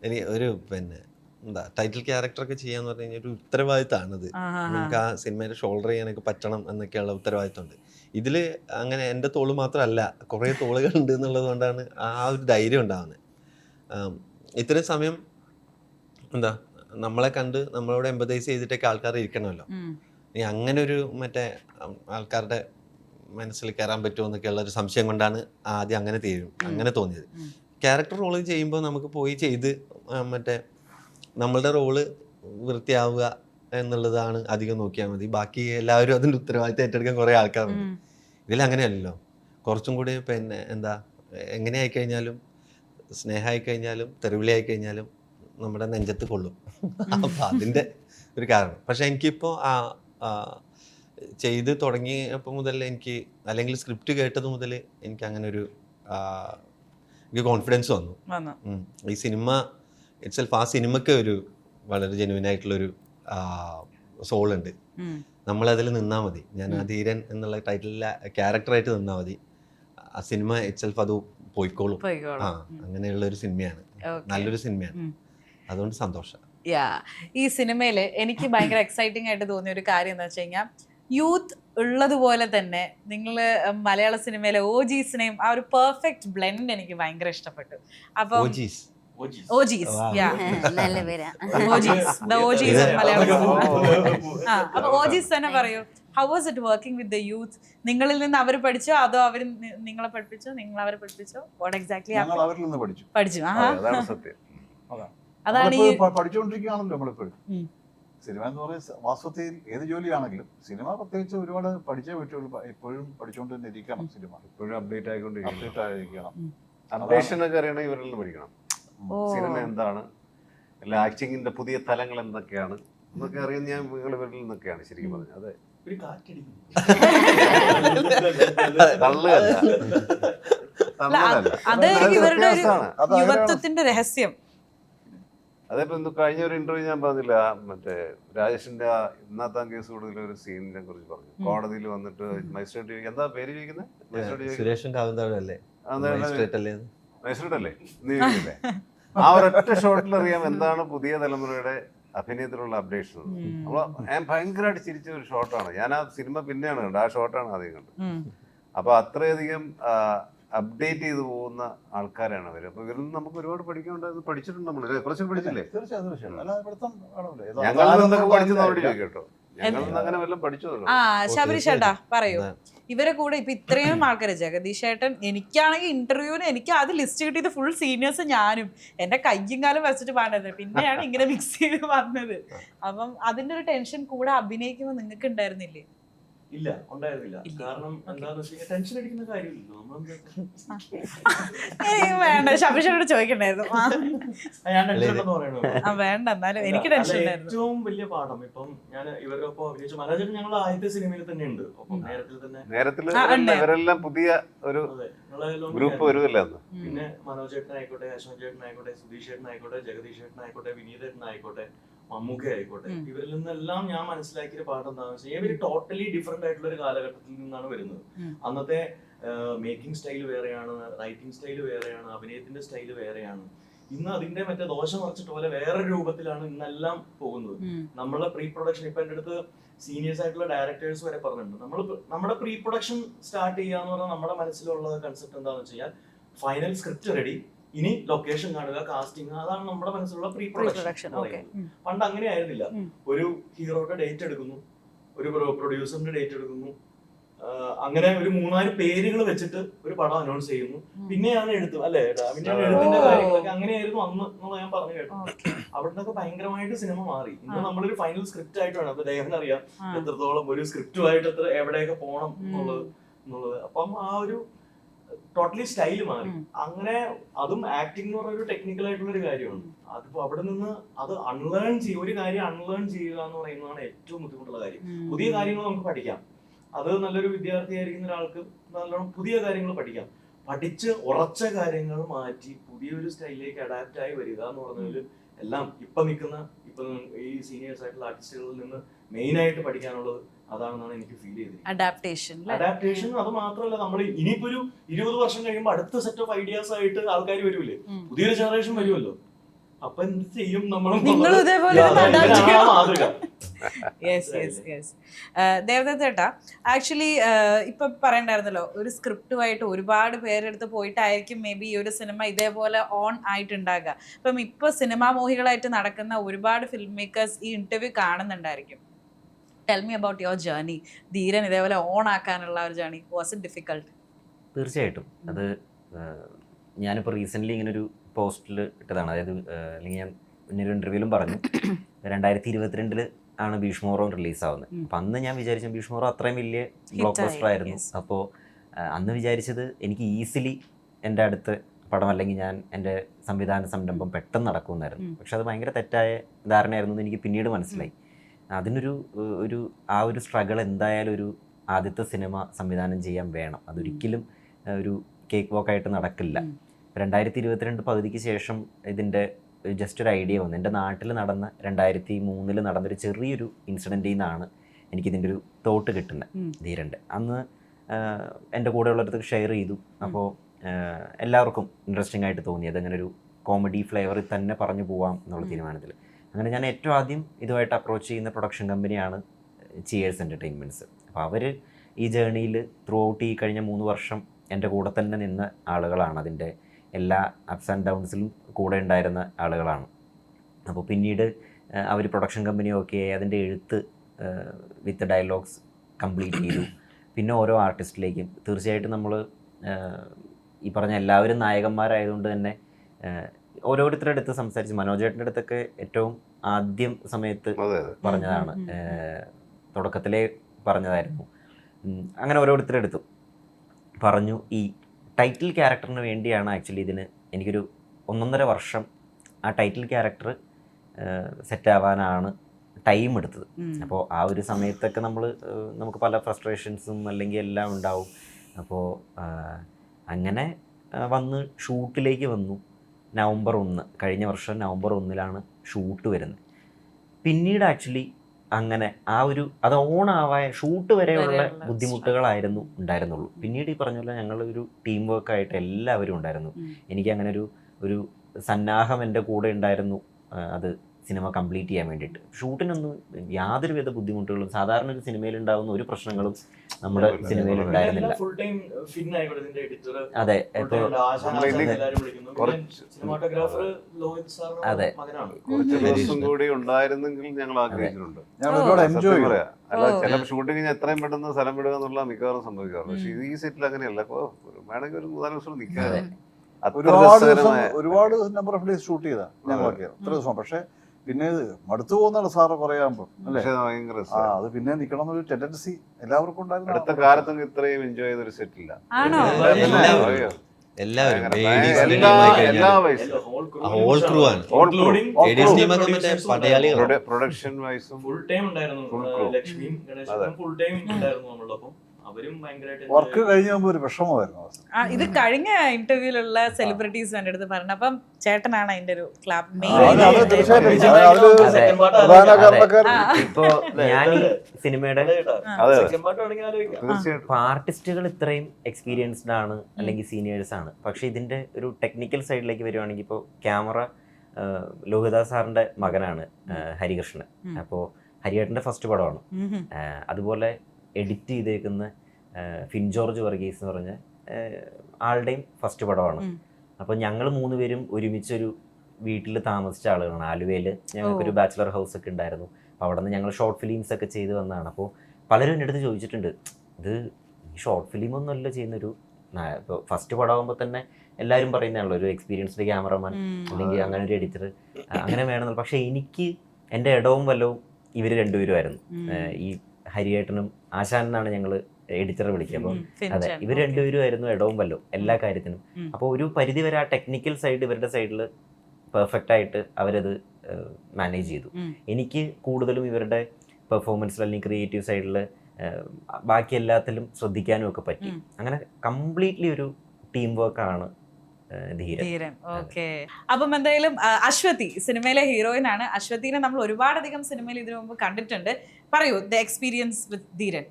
എനിക്ക് ഒരു പിന്നെ എന്താ ടൈറ്റിൽ ക്യാരക്ടറൊക്കെ ചെയ്യാന്ന് പറഞ്ഞു കഴിഞ്ഞാൽ ഒരു ഉത്തരവാദിത്തമാണിത്. നമുക്ക് ആ സിനിമയുടെ ഷോൾഡർ ചെയ്യാനൊക്കെ പറ്റണം എന്നൊക്കെയുള്ള ഉത്തരവാദിത്തമുണ്ട്. ഇതിൽ അങ്ങനെ എന്റെ തോൾ മാത്രമല്ല കുറേ തോളുകൾ ഉണ്ട് എന്നുള്ളത് കൊണ്ടാണ് ആ ഒരു ധൈര്യം ഉണ്ടാകുന്നത് ആം, ഇത്രയും സമയം എന്താ നമ്മളെ കണ്ട് നമ്മളോട് എമ്പതൈസ് ചെയ്തിട്ടൊക്കെ ആൾക്കാർ ഇരിക്കണമല്ലോ. ഇനി അങ്ങനെ ഒരു മറ്റേ ആൾക്കാരുടെ മനസ്സിൽ കയറാൻ പറ്റുമോ എന്നൊക്കെയുള്ള ഒരു സംശയം കൊണ്ടാണ് ആദ്യം അങ്ങനെ തീരും. അങ്ങനെ തോന്നിയത്. ക്യാരക്ടർ റോൾ ചെയ്യുമ്പോൾ നമുക്ക് പോയി ചെയ്ത് മറ്റേ നമ്മളുടെ റോൾ വൃത്തിയാവുക എന്നുള്ളതാണ് അധികം നോക്കിയാൽ മതി. ബാക്കി എല്ലാവരും അതിന്റെ ഉത്തരവാദിത്തം ഏറ്റെടുക്കാൻ കുറേ ആൾക്കാരുണ്ട്. ഇതിൽ അങ്ങനെയല്ലല്ലോ. കുറച്ചും കൂടി പിന്നെ എന്താ എങ്ങനെയായി കഴിഞ്ഞാലും സ്നേഹമായി കഴിഞ്ഞാലും തെരുവിളിയായി കഴിഞ്ഞാലും നമ്മുടെ നെഞ്ചത്ത് കൊള്ളും. <laughs> അപ്പം അതിന്റെ ഒരു കാരണം. പക്ഷേ എനിക്കിപ്പോൾ ആ, ചെയ്ത് തുടങ്ങിയപ്പോൾ മുതൽ എനിക്ക് അല്ലെങ്കിൽ സ്ക്രിപ്റ്റ് കേട്ടത് മുതൽ എനിക്ക് അങ്ങനെ ഒരു എനിക്ക് കോൺഫിഡൻസ് വന്നു. ഈ സിനിമ ഇറ്റ്സെൽഫ് ആ സിനിമയ്ക്ക് ഒരു വളരെ ജെനുവിൻ ആയിട്ടുള്ളൊരു സോൾ ഉണ്ട്. നമ്മൾ അതിൽ നിന്നാൽ മതി. ഞാൻ ആ ധീരൻ എന്നുള്ള ടൈറ്റിലെ ക്യാരക്ടറായിട്ട് നിന്നാൽ മതി. ആ സിനിമ ഇറ്റ്സെൽഫ് അത് പോയിക്കോളും. പോയിക്കോളും. ആ അങ്ങനെയുള്ള ഒരു സിനിമയാണ്. നല്ലൊരു സിനിമയാണ്. അതുകൊണ്ട് സന്തോഷം. യാ. ഈ സിനിമയിൽ എനിക്ക് ഭയങ്കര <coughs> എക്സൈറ്റിംഗ് ആയിട്ട് തോന്നിയ ഒരു കാര്യം എന്താ വെച്ച് കഴിഞ്ഞാൽ യൂത്ത് ഉള്ളതുപോലെ തന്നെ നിങ്ങൾ മലയാള സിനിമയിലെ ഓജീസിനെയും ആ ഒരു പെർഫെക്റ്റ് ബ്ലെൻഡ് എനിക്ക് ഭയങ്കര ഇഷ്ടപ്പെട്ടു. അപ്പം ഓജീസ്. അപ്പൊ തന്നെ പറയൂ. How was it working with the youth നിങ്ങളിൽ നിന്ന് അവർ പഠിച്ചോ? അതോ അവർ നിങ്ങളെ പഠിപ്പിച്ചോ? നിങ്ങൾ അവരെ പഠിപ്പിച്ചോ വാട്ട് എക്സാക്ട്ലി അവരിൽ നിന്ന് പഠിച്ചു. പഠിച്ചു. അതാണ് സത്യം. അതാണ് ഈ പഠിച്ചോണ്ടിരിക്കുകയാണല്ലോ പഠിച്ചുകൊണ്ടിരിക്കുകയാണല്ലോ നമ്മളിപ്പോഴും. സിനിമ എന്ന് പറയുന്നത് വാസ്തവത്തിൽ ഏത് ജോലിയാണെങ്കിലും സിനിമ പ്രത്യേകിച്ച് ഒരുപാട് പഠിച്ചേ പറ്റുള്ളൂ. എപ്പോഴും പഠിച്ചുകൊണ്ട് തന്നെ ഇരിക്കണം സിനിമ. എപ്പോഴും അപ്ഡേറ്റ് ആയിക്കൊണ്ട് അപ്ഡേറ്റ് ആയിരിക്കണം. അറിയണമെങ്കിൽ ഇവരിൽ നിന്ന് പഠിക്കണം. സിനിമ എന്താണ്? അല്ല ആക്ടിങ്ങിന്റെ പുതിയ തലങ്ങൾ എന്തൊക്കെയാണ്? എന്നൊക്കെ അറിയാൻ ഞാൻ നിങ്ങൾ ഇവരിൽ നിന്നൊക്കെയാണ് ശരിക്കും പറഞ്ഞത്. അതെ. അല്ല, അത് അതായിരിക്കും ഇവരുടെ യുവത്വത്തിന്റെ രഹസ്യം. അതിപ്പോ ഇന്ന് കഴിഞ്ഞ ഒരു ഇന്റർവ്യൂ ഞാൻ പറഞ്ഞില്ല ആ മറ്റേ രാജേഷിന്റെ ആ ഇന്നാത്താം കേസ് കൂടുതൽ ഒരു സീനിനെ കുറിച്ച് പറഞ്ഞു. കോടതിയിൽ വന്നിട്ട് മജിസ്ട്രേറ്റ് ചോദിക്കും എന്താ പേര് ചോദിക്കുന്നത് അല്ലേ? മജിസ്ട്രേറ്റ് നീ ചോദിക്കില്ലേ? ആ ഒരൊറ്റ ഷോട്ടിൽ അറിയാം എന്താണ് പുതിയ തലമുറയുടെ അഭിനയത്തിലുള്ള അപ്ഡേഷൻ നമ്മൾ ഞാൻ ഭയങ്കരമായിട്ട് ചിരിച്ച ഒരു ഷോട്ടാണ് ഞാൻ ആ സിനിമ പിന്നെയാണ് കണ്ടത്. ആ ഷോട്ടാണ് ആദ്യം കണ്ടത്. അപ്പൊ അത്രയധികം അപ്ഡേറ്റ് ചെയ്തു പോകുന്ന ആൾക്കാരാണ് അവർ അപ്പൊ ഇവരിൽ നിന്ന് നമുക്ക് ഒരുപാട് പഠിക്കാനുണ്ടായിരുന്നു പഠിച്ചിട്ടുണ്ട് നമ്മൾ കുറച്ച് പഠിച്ചില്ലേ? തീർച്ചയായും തീർച്ചയായും. അല്ലാതെ പഠിത്തം വേണമല്ലോ. ഏതോ ഞങ്ങളിൽ കാലം നിന്നൊക്കെ എന്നുള്ള പഠിച്ചെന്ന് അവിടെ കാര്യമില്ല. ചോദിക്കട്ടോ ഞങ്ങളിൽ നിന്ന് അങ്ങനെ വല്ലതും പഠിച്ചോ ആ ശബരി ചേട്ടാ പറയൂ. ഇവരെ കൂടെ ഇപ്പൊ ഇത്രയും ആൾക്കാർ ജഗദീഷ് ഏട്ടൻ എനിക്കാണെങ്കിൽ ഇന്റർവ്യൂവിന് എനിക്ക് അത് ലിസ്റ്റ് കിട്ടിയത് ഫുൾ സീനിയേഴ്സ് ഞാനും. എന്റെ കയ്യും കാലം വെച്ചിട്ട് പാടുന്നത് പിന്നെയാണ് ഇങ്ങനെ മിക്സ് ചെയ്ത് വന്നത്. അപ്പം അതിന്റെ ഒരു ടെൻഷൻ കൂടെ അഭിനയിക്കുമ്പോൾ നിങ്ങൾക്ക് ഉണ്ടായിരുന്നില്ലേ? ഇല്ല ഉണ്ടായിരുന്നില്ല. കാരണം എന്താന്ന് വെച്ച് കഴിഞ്ഞാൽ ടെൻഷൻ അടിക്കുന്ന കാര്യമില്ലല്ലോ. വേണ്ട. ചേട്ടനോട് ചോദിക്കണ്ടായിരുന്നു. വേണ്ട. എന്നാലും എനിക്ക് ടെൻഷൻ ഏറ്റവും വലിയ പാഠം ഇപ്പം ഞാൻ ഇവരുടെ ഒപ്പം അഭിനയിച്ച മനോജൻ ഞങ്ങൾ ആദ്യത്തെ സിനിമയിൽ തന്നെ ഉണ്ട്. നേരത്തിൽ തന്നെ നേരത്തിൽ. ഇവരെല്ലാം പുതിയ ഒരു ഗ്രൂപ്പ് വരുമല്ലോ. പിന്നെ മനോജ് ചേട്ടനായിക്കോട്ടെ അശോക് ചേട്ടനായിക്കോട്ടെ സുധീഷ് ചേട്ടനായിക്കോട്ടെ ജഗദീഷ് ചേട്ടനായിക്കോട്ടെ വിനീത് ചേട്ടനായിക്കോട്ടെ മമ്മൂക്ക ആയിക്കോട്ടെ. ഇവരിൽ നിന്നെല്ലാം ഞാൻ മനസ്സിലാക്കിയ പാഠം എന്താണെന്ന് വെച്ചാൽ ഇവർ ടോട്ടലി ഡിഫറെന്റ് ആയിട്ടുള്ള ഒരു കാലഘട്ടത്തിൽ നിന്നാണ് വരുന്നത്. അന്നത്തെ മേക്കിംഗ് സ്റ്റൈൽ വേറെയാണ് റൈറ്റിംഗ് സ്റ്റൈൽ വേറെയാണ് അഭിനയത്തിന്റെ സ്റ്റൈൽ വേറെയാണ്. ഇന്ന് അതിന്റെ മറ്റേ ദോഷം മറിച്ചിട്ട് പോലെ വേറെ രൂപത്തിലാണ് ഇന്നെല്ലാം പോകുന്നത്. നമ്മളെ പ്രീ പ്രൊഡക്ഷൻ ഇപ്പൊ എന്റെ അടുത്ത് സീനിയേഴ്സ് ആയിട്ടുള്ള ഡയറക്ടേഴ്സ് വരെ പറഞ്ഞിട്ടുണ്ട്. നമ്മൾ നമ്മുടെ പ്രീ പ്രൊഡക്ഷൻ സ്റ്റാർട്ട് ചെയ്യാന്ന് പറഞ്ഞാൽ നമ്മുടെ മനസ്സിലുള്ള കൺസെപ്റ്റ് എന്താണെന്ന് വെച്ച് കഴിഞ്ഞാൽ ഫൈനൽ സ്ക്രിപ്റ്റ് റെഡി ഇനി ലൊക്കേഷൻ കാണുക കാസ്റ്റിംഗ് അതാണ് നമ്മുടെ മനസ്സിലുള്ള പ്രീ പ്രൊഡക്ഷൻ പണ്ട് അങ്ങനെ ആയിരുന്നില്ല. ഒരു ഹീറോയുടെ ഡേറ്റ് എടുക്കുന്നു ഒരു പ്രൊഡ്യൂസറിന്റെ ഡേറ്റ് എടുക്കുന്നു അങ്ങനെ ഒരു മൂന്നാൽ പേരുകൾ വെച്ചിട്ട് ഒരു പടം അനൗൺസ് ചെയ്യുന്നു. പിന്നെയാണ് എഴുത്ത് അല്ലേ? എഴുത്തിന്റെ. കാര്യങ്ങളൊക്കെ അങ്ങനെയായിരുന്നു അന്ന് എന്നുള്ള ഞാൻ പറഞ്ഞു കേട്ടു. അവിടെ നിന്നൊക്കെ ഭയങ്കരമായിട്ട് സിനിമ മാറി. ഇന്ന്. നമ്മളൊരു ഫൈനൽ സ്ക്രിപ്റ്റ് ആയിട്ടാണ് അപ്പൊ ദേഹം അറിയാം. എത്രത്തോളം ഒരു സ്ക്രിപ്റ്റുമായിട്ട് എത്ര എവിടെയൊക്കെ പോകണം എന്നുള്ളത് എന്നുള്ളത്. അപ്പം ആ ഒരു ടോട്ടലി സ്റ്റൈൽ മാറി. അങ്ങനെ അതും ആക്ടിംഗ് എന്ന് പറഞ്ഞ ഒരു ടെക്നിക്കൽ ആയിട്ടുള്ള ഒരു കാര്യമാണ്. അതിപ്പോ അവിടെ നിന്ന് അത് അൺലേൺ ചെയ്യുക ഒരു കാര്യം അൺലേൺ ചെയ്യുക എന്ന് പറയുന്നതാണ് ഏറ്റവും ബുദ്ധിമുട്ടുള്ള കാര്യം. പുതിയ കാര്യങ്ങൾ നമുക്ക് പഠിക്കാം. അത് നല്ലൊരു വിദ്യാർത്ഥിയായിരിക്കുന്ന ഒരാൾക്ക് നല്ലോണം പുതിയ കാര്യങ്ങൾ പഠിക്കാം. പഠിച്ച് ഉറച്ച കാര്യങ്ങൾ മാറ്റി പുതിയൊരു സ്റ്റൈലിലേക്ക് അഡാപ്റ്റ് ആയി വരിക എന്ന് പറഞ്ഞതിൽ എല്ലാം ഇപ്പൊ നിൽക്കുന്ന ഇപ്പൊ ഈ സീനിയേഴ്സ് ആയിട്ടുള്ള ആർട്ടിസ്റ്റുകളിൽ നിന്ന് മെയിൻ ആയിട്ട് പഠിക്കാനുള്ളത് അതാണെന്നാണ് എനിക്ക് ഫീൽ ചെയ്തത്. അഡാപ്റ്റേഷൻ അഡാപ്റ്റേഷൻ അത് മാത്രമല്ല നമ്മൾ ഇനിയിപ്പോ ഒരു ഇരുപത് വർഷം കഴിയുമ്പോൾ അടുത്ത സെറ്റ് ഓഫ് ഐഡിയാസ് ആയിട്ട് ആൾക്കാർ വരുമല്ലേ ഉം. പുതിയൊരു ജനറേഷൻ വരുമല്ലോ അപ്പൊ എന്ത് ചെയ്യും നമ്മൾ. മാതൃക. യെസ് യെസ് യെസ് ദേവദത്തേട്ടാ ആക്ച്വലി ഇപ്പൊ പറയണ്ടായിരുന്നല്ലോ ഒരു സ്ക്രിപ്റ്റുമായിട്ട് ഒരുപാട് പേരെടുത്ത് പോയിട്ടായിരിക്കും മേ ബി ഈ ഒരു സിനിമ ഇതേപോലെ ഓൺ ആയിട്ടുണ്ടാകുക. അപ്പം ഇപ്പൊ സിനിമാ മോഹികളായിട്ട് നടക്കുന്ന ഒരുപാട് ഫിലിം മേക്കേഴ്സ് ഈ interview കാണുന്നുണ്ടായിരിക്കും. Tell me about your journey Dheeran ഇതേപോലെ ഓൺ ആക്കാനുള്ള ഒരു ജേർണി വാസ് ഇറ്റ് ഡിഫിക്കൾട്ട് തീർച്ചയായിട്ടും. അത് ഞാനിപ്പോൾ റീസെന്റ്ലി ഇങ്ങനെ ഒരു പോസ്റ്റിൽ ഇട്ടതാണ്. അതായത് അല്ലെങ്കിൽ ഞാൻ മുന്നൊരു ഇന്റർവ്യൂവിലും പറഞ്ഞു. <coughs> രണ്ടായിരത്തി ഇരുപത്തിരണ്ടിൽ ആണ് ഭീഷ്മോറോ റിലീസ് ആവുന്നത്. ഉം. അപ്പം അന്ന് ഞാൻ വിചാരിച്ചു ഭീഷ്മോറോ അത്രയും വലിയ ബ്ലോക്ക് പോസ്റ്റർ ആയിരുന്നു. അപ്പോൾ അന്ന് വിചാരിച്ചത് എനിക്ക് ഈസിലി എന്റെ അടുത്ത് പടം അല്ലെങ്കിൽ ഞാൻ എന്റെ സംവിധാന സംരംഭം പെട്ടെന്ന് നടക്കുമെന്നായിരുന്നു. പക്ഷെ അത് ഭയങ്കര തെറ്റായ ധാരണയായിരുന്നു എന്ന് എനിക്ക് പിന്നീട് മനസ്സിലായി. അതിനൊരു ഒരു ആ ഒരു സ്ട്രഗിൾ എന്തായാലും ഒരു ആദ്യത്തെ സിനിമ സംവിധാനം ചെയ്യാൻ വേണം. അതൊരിക്കലും ഒരു കേക്ക് വോക്കായിട്ട് നടക്കില്ല. രണ്ടായിരത്തി ഇരുപത്തിരണ്ട് പകുതിക്ക് ശേഷം ഇതിന്റെ ജസ്റ്റ് ഒരു ഐഡിയ വന്നു. എന്റെ നാട്ടിൽ നടന്ന രണ്ടായിരത്തി മൂന്നിൽ നടന്നൊരു ചെറിയൊരു ഇൻസിഡന്റിൽ നിന്നാണ് എനിക്കിതിന്റെ ഒരു തോട്ട് കിട്ടുന്നത്. ധീരന്റെ. അന്ന് എന്റെ കൂടെയുള്ളവർക്ക് ഷെയർ ചെയ്തു. അപ്പോൾ എല്ലാവർക്കും ഇൻട്രസ്റ്റിംഗ് ആയിട്ട് തോന്നി. അതങ്ങനെ ഒരു കോമഡി ഫ്ലേവറിൽ തന്നെ പറഞ്ഞു പോവാം എന്നുള്ള. തീരുമാനത്തിൽ അങ്ങനെ ഞാൻ ഏറ്റവും ആദ്യം ഇതുമായിട്ട് അപ്രോച്ച് ചെയ്യുന്ന പ്രൊഡക്ഷൻ കമ്പനിയാണ് ചിയേഴ്സ് എന്റർടൈൻമെന്റ്സ് അപ്പോൾ അവർ ഈ ജേണിയിൽ ത്രൂ ഔട്ട് ഈ കഴിഞ്ഞ മൂന്ന് വർഷം എന്റെ കൂടെ തന്നെ നിന്ന ആളുകളാണ്. അതിന്റെ എല്ലാ അപ്സ് ആൻഡ് ഡൗൺസിലും കൂടെ ഉണ്ടായിരുന്ന ആളുകളാണ്. അപ്പോൾ പിന്നീട് അവർ പ്രൊഡക്ഷൻ കമ്പനി ഒക്കെ അതിന്റെ എഴുത്ത് വിത്ത് ഡയലോഗ്സ് കംപ്ലീറ്റ് ചെയ്തു. പിന്നെ ഓരോ ആർട്ടിസ്റ്റിലേക്കും തീർച്ചയായിട്ടും നമ്മൾ ഈ പറഞ്ഞ എല്ലാവരും നായകന്മാരായതുകൊണ്ട് തന്നെ ഓരോരുത്തരുടെ അടുത്ത് സംസാരിച്ച് മനോജേട്ടന്റെ അടുത്തൊക്കെ ഏറ്റവും ആദ്യം സമയത്ത് പറഞ്ഞതാണ്. തുടക്കത്തിലേ പറഞ്ഞതായിരുന്നു. അങ്ങനെ ഓരോരുത്തരുടെ അടുത്തും പറഞ്ഞു ഈ ടൈറ്റിൽ ക്യാരക്ടറിന് വേണ്ടിയാണ് ആക്ച്വലി ഇതിന് എനിക്കൊരു ഒന്നൊന്നര വർഷം ആ ടൈറ്റിൽ ക്യാരക്ടർ സെറ്റാവാനാണ് ടൈം എടുത്തത്. അപ്പോൾ ആ ഒരു സമയത്തൊക്കെ നമ്മൾ നമുക്ക് പല ഫ്രസ്ട്രേഷൻസും അല്ലെങ്കിൽ എല്ലാം ഉണ്ടാവും. അപ്പോൾ അങ്ങനെ വന്ന് ഷൂട്ടിലേക്ക് വന്നു. നവംബർ ഒന്ന് കഴിഞ്ഞ വർഷം നവംബർ ഒന്നിലാണ് ഷൂട്ട് വരുന്നത്. പിന്നീട് ആക്ച്വലി അങ്ങനെ ആ ഒരു അത് ഓണാവായ ഷൂട്ട് വരെയുള്ള ബുദ്ധിമുട്ടുകളായിരുന്നു ഉണ്ടായിരുന്നുള്ളൂ. പിന്നീട് ഈ പറഞ്ഞ പോലെ ഞങ്ങൾ ഒരു ടീം വർക്ക് ആയിട്ട് എല്ലാവരും ഉണ്ടായിരുന്നു. എനിക്ക് അങ്ങനെ ഒരു ഒരു സന്നാഹം എന്റെ കൂടെ ഉണ്ടായിരുന്നു. അത് സിനിമ കംപ്ലീറ്റ് ചെയ്യാൻ വേണ്ടിയിട്ട്. ഷൂട്ടിനൊന്നും യാതൊരുവിധ ബുദ്ധിമുട്ടുകളും സാധാരണ ഒരു സിനിമയിൽ ഉണ്ടാകുന്ന ഒരു പ്രശ്നങ്ങളും നമ്മുടെ സിനിമയിൽ. ഉണ്ടായിരുന്നില്ല. അതെ അതെ. കൂടി ഉണ്ടായിരുന്നെങ്കിൽ ഞങ്ങൾ ആഗ്രഹിച്ചിട്ടുണ്ട്. അല്ല. ചില ഷൂട്ടിങ് എത്രയും പെട്ടെന്ന് സ്ഥലം വിടുക എന്നുള്ള മിക്കവാറും സംഭവിക്കാറുണ്ട്. പക്ഷെ ഈ സെറ്റിൽ അങ്ങനെയല്ല. ഇപ്പൊ വേണമെങ്കിൽ ഒരു മൂന്നാൽ ദിവസം നിൽക്കാതെ. ഒരുപാട് ദിവസം ഒരുപാട് നമ്പർ ഓഫ് ഡേയ്സ് ഷൂട്ട് ചെയ്താ ഞങ്ങളൊക്കെ. ഇത്ര ദിവസം. പക്ഷെ പിന്നെ ഇത് മടുത്തു പോകുന്നതാണ് സാറ് കുറെ അല്ലേ? ഭയങ്കര ആ അത് പിന്നെ നിക്കണം എന്നൊരു ടെൻഡൻസി എല്ലാവർക്കും ഉണ്ടായിരുന്നു. അടുത്ത കാലത്തൊന്നും ഇത്രയും എൻജോയ് ചെയ്തൊരു സെറ്റില്ല ആണോ? എല്ലാവരും. crew ആണ്. പ്രൊഡക്ഷൻ വൈസും ഫുൾ ടൈം ഉണ്ടായിരുന്നു. ലക്ഷ്മിയും ഫുൾ ടൈം ഉണ്ടായിരുന്നു നമ്മളൊപ്പം. വർക്ക് കഴിഞ്ഞ ഒരു വിഷമമായിരുന്നു ഇത് കഴിഞ്ഞ ഇന്റർവ്യൂലുള്ള സെലിബ്രിറ്റീസ് എന്റെ അടുത്ത് പറഞ്ഞു അപ്പം ചേട്ടനാണ് അതിന്റെ ഒരു ക്ലാബ് ഇപ്പോ ഞാൻ സിനിമയുടെ ആർട്ടിസ്റ്റുകൾ ഇത്രയും എക്സ്പീരിയൻസ്ഡ് ആണ് അല്ലെങ്കിൽ സീനിയേഴ്സ് ആണ്. പക്ഷെ ഇതിന്റെ ഒരു ടെക്നിക്കൽ സൈഡിലേക്ക് വരുവാണെങ്കിൽ ഇപ്പോ ക്യാമറ ലോഹിതാസ് സാറിന്റെ മകനാണ് ഹരികൃഷ്ണൻ. അപ്പോ അപ്പോൾ ഹരിയേട്ടന്റെ ഫസ്റ്റ് പടമാണ്. അതുപോലെ എഡിറ്റ് ചെയ്തേക്കുന്ന ഫിൻ ജോർജ് വർഗീസ് എന്ന് പറഞ്ഞ ആളുടെയും ഫസ്റ്റ് പടമാണ്. അപ്പോൾ ഞങ്ങൾ മൂന്നുപേരും ഒരുമിച്ചൊരു വീട്ടിൽ താമസിച്ച ആളുകളാണ്. ആലുവയിൽ ഞങ്ങൾക്കൊരു. ബാച്ചിലർ ഹൗസ് ഒക്കെ ഉണ്ടായിരുന്നു. അപ്പോൾ അവിടെ നിന്ന് ഞങ്ങൾ ഷോർട്ട് ഫിലിംസ് ഒക്കെ ചെയ്ത് വന്നതാണ്. അപ്പോൾ പലരും എന്റെ അടുത്ത് ചോദിച്ചിട്ടുണ്ട് ഇത് ഷോർട്ട് ഫിലിം ഒന്നുമല്ല ചെയ്യുന്നൊരു ഇപ്പോൾ ഫസ്റ്റ് പടമാകുമ്പോൾ തന്നെ എല്ലാവരും പറയുന്നതാണല്ലോ ഒരു എക്സ്പീരിയൻസ്ഡ് ക്യാമറമാൻ അല്ലെങ്കിൽ അങ്ങനെ ഒരു എഡിറ്റർ അങ്ങനെ വേണമെന്നുള്ള പക്ഷേ എനിക്ക് എന്റെ ഇടവും വല്ലവും ഇവർ രണ്ടുപേരുമായിരുന്നു. ഈ ഹരിയേട്ടനും ആശാൻ എന്നാണ് ഞങ്ങൾ എഡിറ്ററെ വിളിക്കുക. അപ്പം അതെ ഇവർ രണ്ടുപേരും ആയിരുന്നു ഇടവും വല്ലോ എല്ലാ കാര്യത്തിനും. അപ്പോൾ ഒരു പരിധി വരെ ആ ടെക്നിക്കൽ സൈഡ് ഇവരുടെ സൈഡിൽ പെർഫെക്റ്റ് ആയിട്ട് അവരത് മാനേജ് ചെയ്തു. എനിക്ക് കൂടുതലും ഇവരുടെ പെർഫോമൻസിൽ അല്ലെങ്കിൽ ക്രിയേറ്റീവ് സൈഡിൽ ബാക്കി എല്ലാത്തിലും ശ്രദ്ധിക്കാനും ഒക്കെ പറ്റി. അങ്ങനെ കംപ്ലീറ്റ്ലി ഒരു ടീം വർക്കാണ് ധീരൻ. ധീരൻ. ഓക്കെ. അപ്പം എന്തായാലും അശ്വതി സിനിമയിലെ ഹീറോയിൻ ആണ്. അശ്വതിനെ നമ്മൾ ഒരുപാടധികം സിനിമയിൽ ഇതിനു മുമ്പ് കണ്ടിട്ടുണ്ട്. പറയൂ ദ എക്സ്പീരിയൻസ് വിത്ത് ധീരൻ.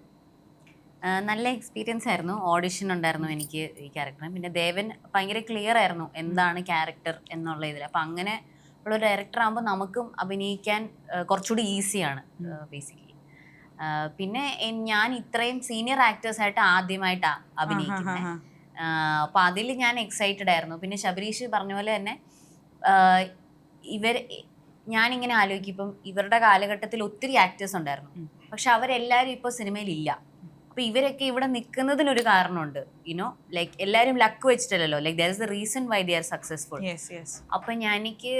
നല്ല എക്സ്പീരിയൻസ് ആയിരുന്നു. ഓഡിഷൻ ഉണ്ടായിരുന്നു എനിക്ക് ഈ ക്യാരക്ടർ പിന്നെ ദേവൻ ഭയങ്കര ക്ലിയർ ആയിരുന്നു എന്താണ് ക്യാരക്ടർ എന്നുള്ള ഇതിൽ അപ്പം അങ്ങനെ ഉള്ള ഒരു ഡയറക്ടർ ആകുമ്പോൾ നമുക്കും അഭിനയിക്കാൻ കുറച്ചുകൂടി ഈസിയാണ് ബേസിക്കലി പിന്നെ ഞാൻ ഇത്രയും സീനിയർ ആക്ടേഴ്സായിട്ട് ആദ്യമായിട്ടാണ് അഭിനയിക്കുന്നത് അപ്പോൾ അതിൽ ഞാൻ എക്സൈറ്റഡ് ആയിരുന്നു. പിന്നെ ശബരീഷ് പറഞ്ഞ പോലെ തന്നെ ഇവർ ഞാനിങ്ങനെ ആലോചിക്കും ഇപ്പം ഇവരുടെ കാലഘട്ടത്തിൽ ഒത്തിരി ആക്ടേഴ്സ് ഉണ്ടായിരുന്നു. പക്ഷെ അവരെല്ലാവരും ഇപ്പോൾ സിനിമയിലില്ല അപ്പോൾ ഇവരൊക്കെ ഇവിടെ നിൽക്കുന്നതിനൊരു കാരണമുണ്ട്. യുനോ ലൈക്ക് എല്ലാവരും luck വെച്ചിട്ടില്ലല്ലോ. Like there is the reason why they are successful അപ്പം ഞാൻ എനിക്ക്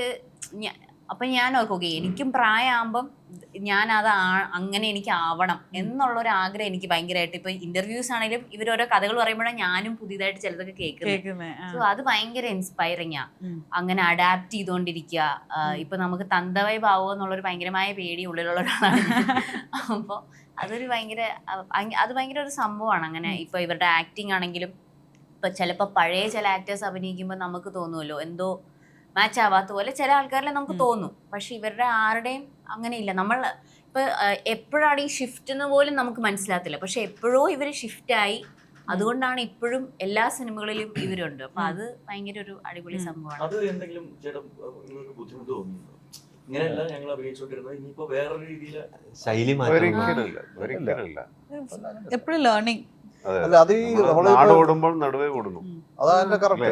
അപ്പം ഞാൻ നോക്കുക ഓക്കെ എനിക്കും പ്രായമാകുമ്പം ഞാൻ അത് അങ്ങനെ എനിക്ക് ആവണം എന്നുള്ള ഒരു ആഗ്രഹം എനിക്ക് ഭയങ്കരമായിട്ട്. ഇപ്പൊ ഇന്റർവ്യൂസ് ആണെങ്കിലും ഇവർ ഓരോ കഥകൾ പറയുമ്പോഴാണ് ഞാനും പുതിയതായിട്ട് ചിലതൊക്കെ കേൾക്കുന്നത്. സോ അത് ഭയങ്കര ഇൻസ്പയറിംഗ് ആ. അങ്ങനെ അഡാപ്റ്റ് ചെയ്തുകൊണ്ടിരിക്കുക. ഇപ്പൊ നമുക്ക് തന്തവൈബാവോ എന്നുള്ളൊരു ഭയങ്കരമായ പേടി ഉള്ളിലുള്ള ഒരാളാണ് <laughs> അപ്പോൾ അതൊരു ഭയങ്കര അത് ഭയങ്കര ഒരു സംഭവമാണ് അങ്ങനെ. ഇപ്പൊ ഇവരുടെ ആക്ടിങ് ആണെങ്കിലും ഇപ്പൊ ചിലപ്പോൾ പഴയ ചില ആക്ടേഴ്സ് അഭിനയിക്കുമ്പോൾ നമുക്ക് തോന്നുമല്ലോ എന്തോ മാച്ച് ആവാത്ത പോലെ ചില ആൾക്കാരിലെ നമുക്ക്. തോന്നും. പക്ഷെ ഇവരുടെ ആരുടെയും അങ്ങനെയില്ല. നമ്മൾ ഇപ്പൊ എപ്പോഴാണ് ഈ ഷിഫ്റ്റ് എന്ന് പോലും നമുക്ക് മനസ്സിലാത്തില്ല പക്ഷെ എപ്പോഴോ ഇവർ ഷിഫ്റ്റായി അതുകൊണ്ടാണ് ഇപ്പോഴും എല്ലാ സിനിമകളിലും ഇവരുണ്ട്. അപ്പൊ അത് ഭയങ്കര ഒരു അടിപൊളി സംഭവമാണ്. അത് എന്തെങ്കിലും ചേട്ടൻ നിങ്ങൾക്ക് ബുദ്ധിമുട്ട് തോന്നിയിട്ടുണ്ടോ? ഇങ്ങനെയല്ല ഞങ്ങൾ അഭിനയിച്ചുകൊണ്ടിരുന്നത്. ഇനിയിപ്പോ വേറൊരു രീതിയിൽ ശൈലി എപ്പോഴും ലേണിംഗ് അതെ. അല്ല അത് നാട് ഓടുമ്പോൾ നടുവേ കൊടുക്കും അതാണ് കറക്റ്റ്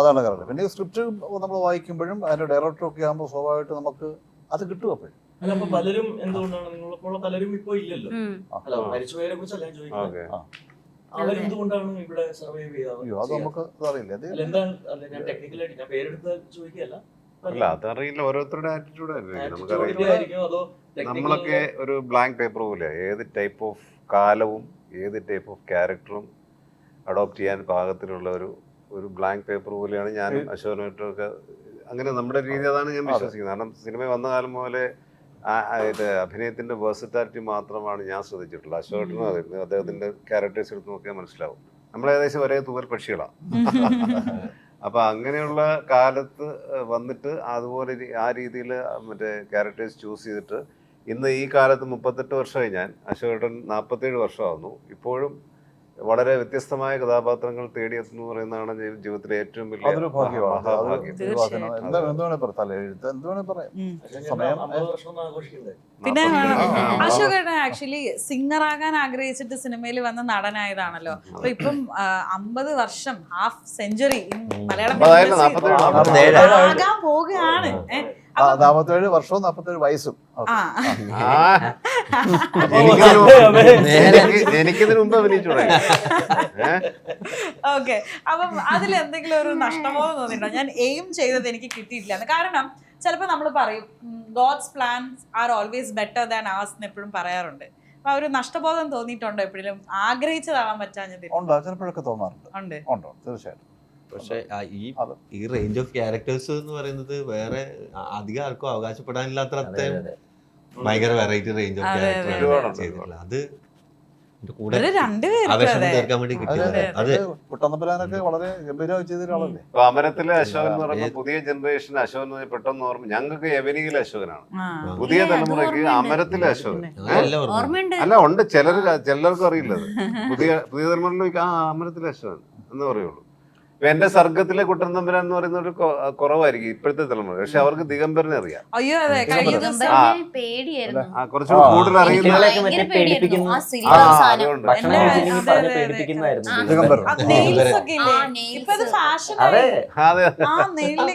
അതാണ് കറക്റ്റ് പിന്നെ സ്ക്രിപ്റ്റ് നമ്മൾ വായിക്കുമ്പോഴും അതിന്റെ ഡയറക്ടർ ഒക്കെ ആകുമ്പോൾ സ്വാഭാവികമായിട്ട് നമുക്ക് അത് കിട്ടും അപ്പോഴും. അല്ല അപ്പൊ പലരും എന്തുകൊണ്ടാണ് നിങ്ങളെപ്പോലുള്ള പലരും ഇപ്പൊ ഇല്ലല്ലോ. അല്ല മരിച്ചുപോയതിനെ കുറിച്ചല്ല ഞാൻ ചോദിക്കുന്നത്? ഓക്കെ. അവരെന്തുകൊണ്ടാണ് ഇവിടെ സർവൈവ് എന്താണ് അല്ല ഞാൻ ടെക്നിക്കലായിട്ട് ഞാൻ പേരെടുത്ത് ചോദിക്കുകയല്ല. അല്ല അതറിയില്ല. ഓരോരുത്തരുടെ ആറ്റിറ്റ്യൂഡ് നമുക്കറിയില്ല. നമ്മളൊക്കെ ഒരു ബ്ലാങ്ക് പേപ്പർ പോലെ ഏത് ടൈപ്പ് ഓഫ് കാലവും ഏത് ടൈപ്പ് ഓഫ് ക്യാരക്ടറും അഡോപ്റ്റ് ചെയ്യാൻ പാകത്തിലുള്ള ഒരു ഒരു ബ്ലാങ്ക് പേപ്പർ പോലെയാണ് ഞാൻ അശോകനായിട്ടൊക്കെ അങ്ങനെ നമ്മുടെ രീതി അതാണ് ഞാൻ വിശ്വസിക്കുന്നത്. കാരണം സിനിമ വന്ന കാലം പോലെ ഇത് അഭിനയത്തിന്റെ വേഴ്സിറ്റാലിറ്റി മാത്രമാണ് ഞാൻ ശ്രദ്ധിച്ചിട്ടുള്ളത്. അശോകനും അതായിരുന്നു അദ്ദേഹത്തിന്റെ ക്യാരക്ടേഴ്സ് എടുത്ത് നോക്കിയാൽ മനസ്സിലാവും. നമ്മൾ ഏകദേശം ഒരേ തൂവൽ പക്ഷികളാണ് <laughs> അപ്പൊ അങ്ങനെയുള്ള കാലത്ത് വന്നിട്ട് അതുപോലെ ആ രീതിയിൽ മറ്റേ ക്യാരക്ടേഴ്സ് ചൂസ് ചെയ്തിട്ട് ഇന്ന് ഈ കാലത്ത് മുപ്പത്തെട്ട് വർഷമായി ഞാൻ അശോകൻ നാൽപ്പത്തേഴ് വർഷമാകുന്നു ഇപ്പോഴും വളരെ വ്യത്യസ്തമായ കഥാപാത്രങ്ങൾ തേടിയെത്തുന്നു പറയുന്നതാണ് ജീവിതത്തിലെ ഏറ്റവും വലിയ അതൊരു ഭാഗ്യമാണ്. പിന്നെ. അശോകേട്ടൻ ആക്ച്വലി സിംഗർ ആകാൻ ആഗ്രഹിച്ചിട്ട് സിനിമയിൽ വന്ന നടനായതാണല്ലോ. അപ്പൊ ഇപ്പം അമ്പത് വർഷം ഹാഫ് സെഞ്ചുറി മലയാളം. ആകാൻ പോവുകയാണ്. ഏ, ആ, നാപ്പത്തേഴ് വർഷവും നാപ്പത്തേഴ് വയസ്സും. എനിക്കിതിന് മുമ്പ് <laughs> ഓക്കെ. അപ്പം അതിൽ എന്തെങ്കിലും ഒരു നഷ്ടമോ തോന്നിയിട്ടുണ്ടോ? ഞാൻ എയിം ചെയ്തത് എനിക്ക് കിട്ടിയിട്ടില്ല കാരണം ചിലപ്പോൾ നമ്മൾ പറയും God's plans are always better than ours എന്ന് എപ്പോഴും പറയാറുണ്ട്. അപ്പൊ ഒരു നഷ്ടബോധം തോന്നിയിട്ടുണ്ടോ എപ്പോഴും? ആഗ്രഹിച്ചതാവാൻ പറ്റാഞ്ഞത് ഉണ്ടോ? ചിലപ്പോഴൊക്കെ തോന്നാറുണ്ട്. ഉണ്ട് ഉണ്ടോ. തീർച്ചയായിട്ടും. പക്ഷെ ഈ ഈ റേഞ്ച് ഓഫ് ക്യാരക്ടേഴ്സ് എന്ന് പറയുന്നത് വേറെ അധികം ആർക്കും അവകാശപ്പെടാനില്ലാത്ത അത്രയും ഭയങ്കര വെറൈറ്റി റേഞ്ച് ഓഫ് ക്യാരക്ടേഴ്സ് അതെ, ചെയ്തിട്ടുള്ളത്. കൂടെ തീർക്കാൻ വേണ്ടി കിട്ടിയത് അമരത്തിലെ അശോകൻ എന്ന് പറയുമ്പോൾ പുതിയ ജനറേഷൻ അശോകൻ പെട്ടെന്ന് ഓർമ്മ ഞങ്ങൾക്ക് യവനിയിലെ അശോകനാണ്. പുതിയ തലമുറയ്ക്ക്. അമരത്തിലെ അശോകൻ. അല്ല ഉണ്ട്. ചിലർ ചിലർക്കും അറിയില്ലത് പുതിയ പുതിയ തലമുറയിലേക്ക് ആ അമരത്തിലെ അശോകൻ എന്ന് പറയുള്ളൂ. എന്റെ സർഗത്തിലെ കുട്ടൻ തമ്പുരാൻ എന്ന് പറയുന്ന ഒരു കുറവായിരിക്കും ഇപ്പോഴത്തെ തലമുറ. പക്ഷെ അവർക്ക് ദിഗംബരനെ അറിയാം. അയ്യോ അതെ. കഴിഞ്ഞ ദിവസം പേടിയായിരുന്നു. ആ കുറച്ചുകൂടി കൂടുതൽ അറിയുന്ന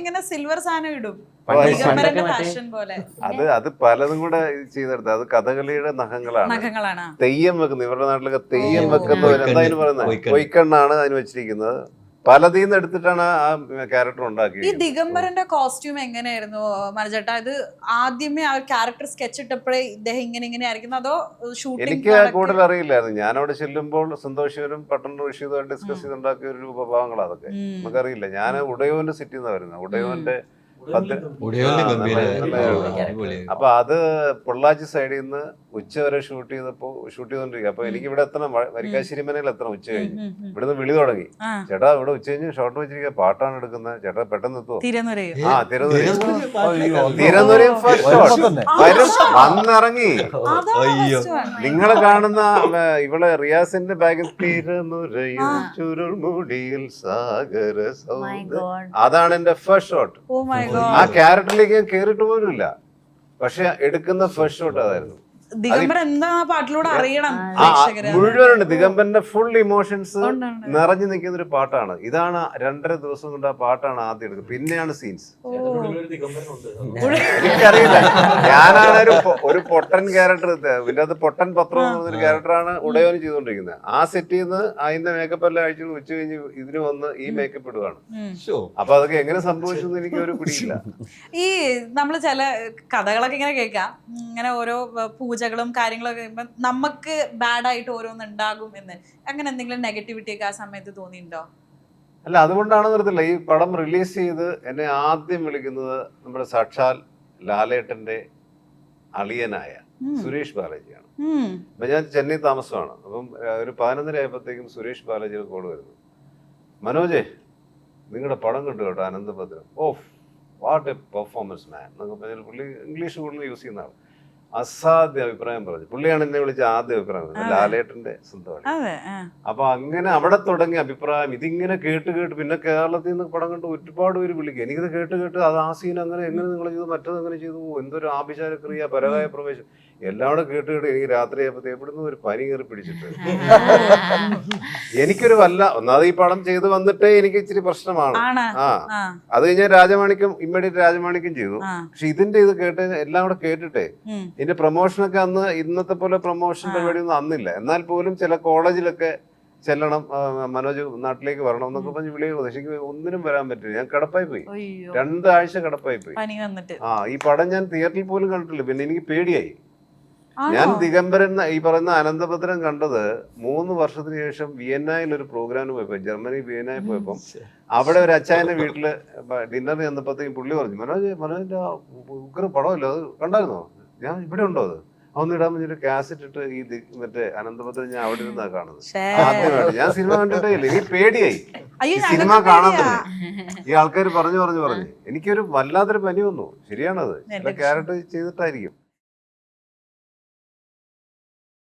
ഇങ്ങനെ സിൽവർ സാധനം ഇടും. അത് അത് പലതും കൂടെ ചെയ്തെടുത്ത. അത് കഥകളിയുടെ നഖങ്ങളാണ്. നഖങ്ങളാണ്. തെയ്യം വെക്കുന്നത് ഇവരുടെ നാട്ടിലൊക്കെ തെയ്യം. വെക്കുന്നവർ എന്താ അതിന് പറയുന്നത് കൊയ്ക്കണ്ണ്. കൊയ്ക്കണ്ണാണ് അതിന് വെച്ചിരിക്കുന്നത്. പലതിൽ നിന്ന് എടുത്തിട്ടാണ് ആ ക്യാരക്ടർ ഉണ്ടാക്കിയത് ഈ ദിഗംബരന്റെ കോസ്റ്റ്യൂം എങ്ങനെയായിരുന്നു മനജട്ട ഇത് ആദ്യമേ ആ ക്യാരക്ടർ സ്കെച്ച് ഇട്ടപ്പോഴേ ഇദ്ദേഹം ഇങ്ങനെ ഇങ്ങനെ ആയിരിക്കുന്നു അതോ എനിക്ക് കൂടുതൽ അറിയില്ലായിരുന്നു. ഞാൻ അവിടെ ചെല്ലുമ്പോൾ സന്തോഷവരും പട്ടൺ ഋഷിയുമായിട്ട് ഡിസ്കസ് ചെയ്തുണ്ടാക്കിയ ഒരു രൂപഭാവങ്ങളാണ് അതൊക്കെ. നമുക്കറിയില്ല. ഞാൻ ഉടയോന്റെ സിറ്റിയിൽ വരുന്നത്. ഉടയോന്റെ അപ്പൊ അത് പൊള്ളാച്ചി സൈഡിൽ നിന്ന് ഉച്ച വരെ ഷൂട്ട് ചെയ്തപ്പോ ഷൂട്ട് ചെയ്തോണ്ടിരിക്കുക അപ്പൊ എനിക്ക് ഇവിടെ എത്തണം. വരിക്കാശ്ശേരി മനയിൽ എത്തണം ഉച്ച കഴിഞ്ഞ്. ഇവിടുന്ന് വിളി തുടങ്ങി. ചേട്ടാ ഇവിടെ ഉച്ച കഴിഞ്ഞ് ഷോട്ട് വെച്ചിരിക്കുക പാട്ടാണ് എടുക്കുന്നത് ചേട്ടാ പെട്ടെന്ന് എത്തുമോ ആ തിരുവനന്തപുരം. തിരുവനന്തപുരം ഫസ്റ്റ്. വന്നിറങ്ങി. നിങ്ങൾ കാണുന്ന ഇവിടെ ഇവളെ റിയാസിന്റെ ബാഗിൽ തിരുനുരയും ചുരുൾമുടിയിൽ സാഗര സൗന്ദര്യം അതാണ് എന്റെ ഫസ്റ്റ് ഷോട്ട് ആ God. ക്യാരക്ടറിലേക്ക് ഞാൻ കേറിയിട്ട് പോലും ഇല്ല പക്ഷെ എടുക്കുന്ന ഫസ്റ്റ് ഷോട്ട് അതായിരുന്നു ദിഗംബരൻ എന്താ ആ പാട്ടിലൂടെ അറിയണം മുഴുവനുണ്ട്. ദിഗംബരന്റെ ഫുൾ ഇമോഷൻസ്. നിറഞ്ഞു നിൽക്കുന്ന ഒരു പാട്ടാണ്. ഇതാണ് രണ്ടര ദിവസം കൊണ്ട് ആ പാട്ടാണ് ആദ്യം എടുക്കുന്നത്. പിന്നെയാണ് സീൻസ് ഒരു എനിക്കറിയില്ല. ഞാനാണ് ഒരു ഒരു പൊട്ടൻ ക്യാരക്ടർ ഇതിന്റെ അത് പൊട്ടൻ പത്രം എന്ന് പറഞ്ഞൊരു ക്യാരക്ടറാണ് ഉടയോന് ചെയ്തുകൊണ്ടിരിക്കുന്നത്. ആ സെറ്റിൽ നിന്ന് അതിന്റെ മേക്കപ്പ് എല്ലാം അഴിച്ചു ഉച്ച കഴിഞ്ഞ് ഇതിന് വന്ന് ഈ മേക്കപ്പ് ഇടുകയാണ് ഷോ അപ്പൊ അതൊക്കെ എങ്ങനെ സംഭവിച്ചു എനിക്ക് ഒരു പിടിയില്ല. ഈ നമ്മൾ ചില കഥകളൊക്കെ ഇങ്ങനെ കേൾക്കാം. ഇങ്ങനെ ഓരോ വ- പൂജകളും കാര്യങ്ങളൊക്കെ കഴിയുമ്പോൾ നമുക്ക് ബാഡായിട്ട് ഓരോന്ന് ഉണ്ടാകും എന്ന്. അങ്ങനെ എന്തെങ്കിലും നെഗറ്റിവിറ്റി ഒക്കെ ആ സമയത്ത് തോന്നിയിട്ടുണ്ടോ? അല്ല അതുകൊണ്ടാണ് നിർത്തില്ല ഈ പടം റിലീസ് ചെയ്ത് എന്നെ ആദ്യം വിളിക്കുന്നത് നമ്മുടെ സാക്ഷാൽ ലാലേട്ടന്റെ അളിയനായ സുരേഷ് ബാലാജിയാണ്. അപ്പൊ ഞാൻ ചെന്നൈ താമസമാണ്. അപ്പം ഒരു പതിനൊന്നര ആയപ്പോഴത്തേക്കും സുരേഷ് ബാലജിയുടെ കോൾ വരുന്നു. മനോജേ നിങ്ങളുടെ പടം കണ്ടു കേട്ടോ Ananthabhadram. Of what a performance man എന്നൊക്കെ പറഞ്ഞാൽ പുള്ളി ഇംഗ്ലീഷ് കൂടുതൽ യൂസ് ചെയ്യുന്ന ആൾ അസാധ്യ അഭിപ്രായം പറഞ്ഞു. പുള്ളിയാണ് എന്നെ വിളിച്ച ആദ്യ അഭിപ്രായം. ലാലേട്ടന്റെ സ്വന്തം അതെ ആ. അപ്പൊ അങ്ങനെ അവിടെ തുടങ്ങിയ അഭിപ്രായം ഇതിങ്ങനെ കേട്ട് കേട്ട് പിന്നെ കേരളത്തിൽ നിന്ന് പടം കണ്ട് ഒരുപാട് പേര് വിളിക്കും. എനിക്കിത് കേട്ട് കേട്ട് അത് ആ സീൻ അങ്ങനെ എങ്ങനെ നിങ്ങൾ ചെയ്തു മറ്റത് അങ്ങനെ ചെയ്തു എന്തൊരു എന്തൊരു ആഭിചാരക്രിയ പരകായ പ്രവേശം. എല്ലാം കേട്ടിട്ട് കേട്ട് കേട്ട് എനിക്ക് രാത്രി ആയപ്പോഴത്തെ എവിടുന്ന് ഒരു പനി കയറി പിടിച്ചിട്ട്. <laughs> എനിക്കൊരു വല്ല ഒന്നാമത് ഈ പടം ചെയ്ത് വന്നിട്ടേ എനിക്ക് ഇച്ചിരി പ്രശ്നമാണ്. ആ. അത് കഴിഞ്ഞാൽ രാജമാണിക്യം ഇമ്മീഡിയറ്റ് രാജമാണിക്യം ചെയ്തു. പക്ഷെ ഇതിന്റെ ഇത് കേട്ട് എല്ലാം കൂടെ കേട്ടിട്ടേ. ഇതിന്റെ പ്രൊമോഷനൊക്കെ അന്ന് ഇന്നത്തെ പോലെ പ്രൊമോഷൻ പരിപാടി ഒന്നും അന്നില്ല. എന്നാൽ പോലും ചില കോളേജിലൊക്കെ ചെല്ലണം മനോജ് നാട്ടിലേക്ക് വരണം എന്നൊക്കെ പറഞ്ഞ് വിളി എനിക്ക് ഒന്നിനും വരാൻ പറ്റില്ല. ഞാൻ കിടപ്പായി പോയി രണ്ടാഴ്ച കിടപ്പായി പോയി ആ ഈ പടം ഞാൻ തിയേറ്ററിൽ പോലും കണ്ടിട്ടില്ല. പിന്നെ എനിക്ക് പേടിയായി? ഞാൻ ദിഗംബരൻ ഈ പറയുന്ന അനന്തഭദ്രൻ കണ്ടത് മൂന്ന് വർഷത്തിന് ശേഷം വിയന്നയിൽ ഒരു പ്രോഗ്രാമിന് പോയപ്പോ ജർമ്മനി വിയന്നയിൽ പോയപ്പോ. അവിടെ ഒരു അച്ചായന്റെ വീട്ടിൽ ഡിന്നർ ചെന്നപ്പോഴത്തേക്കും പുള്ളി പറഞ്ഞു മനോജ് മനോജിന്റെ ഉഗ്ര പടമല്ലോ? അത് കണ്ടായിരുന്നോ? ഞാൻ ഇവിടെ ഉണ്ടോ അത്? ഇടാൻ വേണ്ടി കാസറ്റ് ഇട്ട് ഈ മറ്റേ അനന്തപത്രം ഞാൻ അവിടെ ഇരുന്നാ കാണുന്നത്. ആദ്യമായിട്ട്. ഞാൻ സിനിമ കണ്ടിട്ടേ ഇല്ല. എനിക്ക് പേടിയായി. സിനിമ കാണാൻ ഈ ആൾക്കാർ പറഞ്ഞു പറഞ്ഞു പറഞ്ഞു. എനിക്കൊരു വല്ലാത്തൊരു പനി വന്നു. ശരിയാണത്. ചില ക്യാരക്ടർ ചെയ്തിട്ടായിരിക്കും.